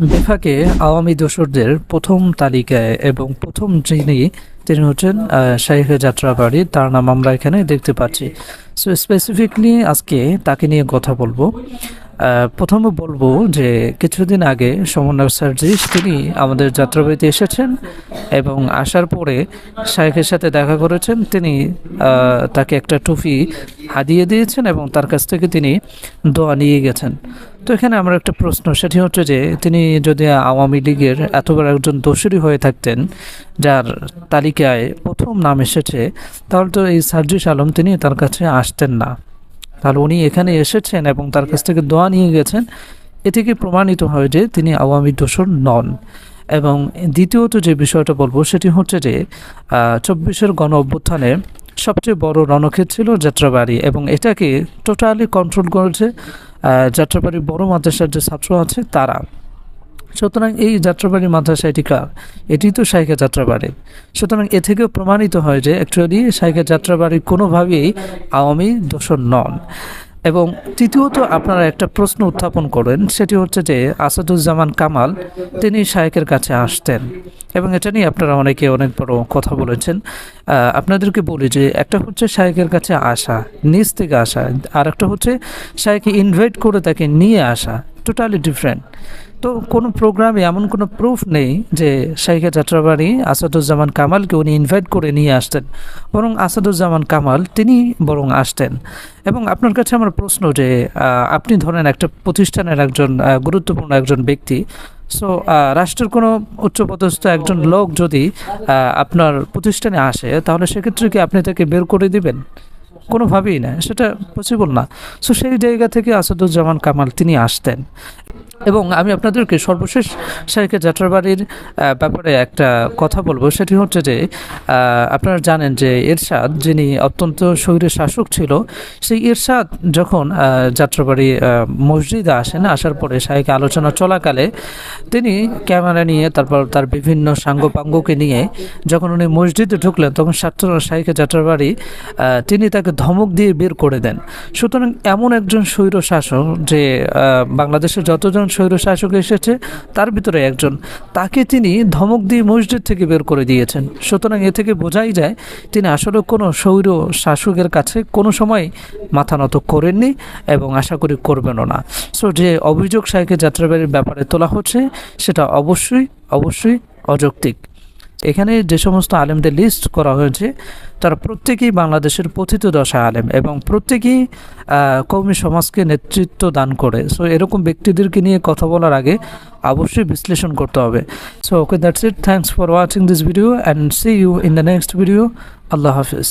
বেফাকে আওয়ামী দোসরদের প্রথম তালিকায় এবং প্রথম যিনি, তিনি হচ্ছেন শাহিফে যাত্রাবাড়ি। তার নাম আমরা এখানে দেখতে পাচ্ছি। সো স্পেসিফিকলি আজকে তাকে নিয়ে কথা বলব। প্রথমে বলব যে কিছুদিন আগে সমন্বয় সার্জিস তিনি আমাদের যাত্রাবাড়িতে এসেছেন এবং আসার পরে শাইখের সাথে দেখা করেছেন। তিনি তাকে একটা টুপি হাদিয়ে দিয়েছেন এবং তার কাছ থেকে তিনি দোয়া নিয়ে গেছেন। তো এখানে আমার একটা প্রশ্ন, সেটি হচ্ছে যে তিনি যদি আওয়ামী লীগের এতবার একজন দোষরী হয়ে থাকতেন, যার তালিকায় প্রথম নাম এসেছে, তাহলে তো এই সার্জিস আলম তিনি তার কাছে আসতেন না। তাহলে উনি এখানে এসেছেন এবং তার কাছ থেকে দোয়া নিয়ে গেছেন। এ থেকে প্রমাণিত হয় যে তিনি আওয়ামী দোষর নন। এবং দ্বিতীয়ত যে বিষয়টা বলব সেটি হচ্ছে যে চব্বিশের গণ অভ্যুত্থানে সবচেয়ে বড় রণক্ষেত্র ছিল যাত্রাবাড়ি এবং এটাকে টোটালি কন্ট্রোল করেছে যাত্রাবাড়ির বড় মাদ্রাসার যে ছাত্র আছে তারা। সুতরাং এই যাত্রাবাড়ি মাদ্রাসা এটি কার? এটি তো শাইখা যাত্রাবাড়ি। সুতরাং এ থেকেও প্রমাণিত হয় যে অ্যাকচুয়ালি শাইখা যাত্রাবাড়ি কোনোভাবেই আওয়ামী দোষর নন। এবং তৃতীয়ত আপনারা একটা প্রশ্ন উত্থাপন করেন, সেটি হচ্ছে যে আসাদুজ্জামান কামাল, তিনি শায়েকের কাছে আসতেন। এবং এটা নিয়ে আপনারা অনেকে অনেক বড় কথা বলেছেন। আপনাদেরকে বলি যে একটা হচ্ছে শায়েকের কাছে আসা, নিজ থেকে আসা আর একটা হচ্ছে শায়েকে ইনভাইট করে তাকে নিয়ে আসা। টোটালি ডিফারেন্ট তো কোনো প্রোগ্রামে এমন কোনো প্রুফ নেই যে শাইখা যাত্রাবাড়ি আসাদুজ্জামান কামালকে উনি ইনভাইট করে নিয়ে আসতেন। বরং আসাদুজ্জামান কামাল তিনি বরং আসতেন। এবং আপনার কাছে আমার প্রশ্ন যে আপনি ধরেন একটা প্রতিষ্ঠানের একজন গুরুত্বপূর্ণ একজন ব্যক্তি। সো রাষ্ট্রের কোনো উচ্চপদস্থ একজন লোক যদি আপনার প্রতিষ্ঠানে আসে, তাহলে সেক্ষেত্রে কি আপনি তাকে বের করে দিবেন? কোনোভাবেই না, সেটা পসিবল না। সো সেই জায়গা থেকে আসাদুজ্জামান কামাল তিনি আসতেন। এবং আমি আপনাদেরকে সর্বশেষ শাইখে যাত্রাবাড়ির ব্যাপারে একটা কথা বলব। সেটি হচ্ছে যে আপনারা জানেন যে এরশাদ যিনি অত্যন্ত শৈরের শাসক ছিল, সেই এরশাদ যখন যাত্রাবাড়ি মসজিদে আসেন, আসার পরে শাইখে আলোচনা চলাকালে তিনি ক্যামেরা নিয়ে, তারপর তার বিভিন্ন সাঙ্গপাঙ্গকে নিয়ে যখন উনি মসজিদে ঢুকলেন, তখন ছাত্র শাইখে যাত্রাবাড়ি তিনি তাকে ধমক দিয়ে বের করে দেন। সুতরাং এমন একজন স্বৈর শাসক যে বাংলাদেশের যতজন স্বৈর শাসক এসেছে, তার ভিতরে একজন। তাকে তিনি ধমক দিয়ে মসজিদ থেকে বের করে দিয়েছেন। সুতরাং এ থেকে বোঝাই যায়, তিনি আসলে কোনো স্বৈর শাসকের কাছে কোনো সময় মাথা নত করেননি এবং আশা করি করবেনও না। সো, যে অভিযোগ শাহকে যাত্রাবাড়ির ব্যাপারে তোলা হচ্ছে, সেটা অবশ্যই অবশ্যই অযৌক্তিক। এখানে যে সমস্ত আলেমদের লিস্ট করা হয়েছে, তারা প্রত্যেকেই বাংলাদেশের পথিত দশা আলেম এবং প্রত্যেকেই কৌমি সমাজকে নেতৃত্ব দান করে। সো এরকম ব্যক্তিদেরকে নিয়ে কথা বলার আগে অবশ্যই বিশ্লেষণ করতে হবে। So okay that's it thanks for watching this video and see you in the next video Allah Hafiz.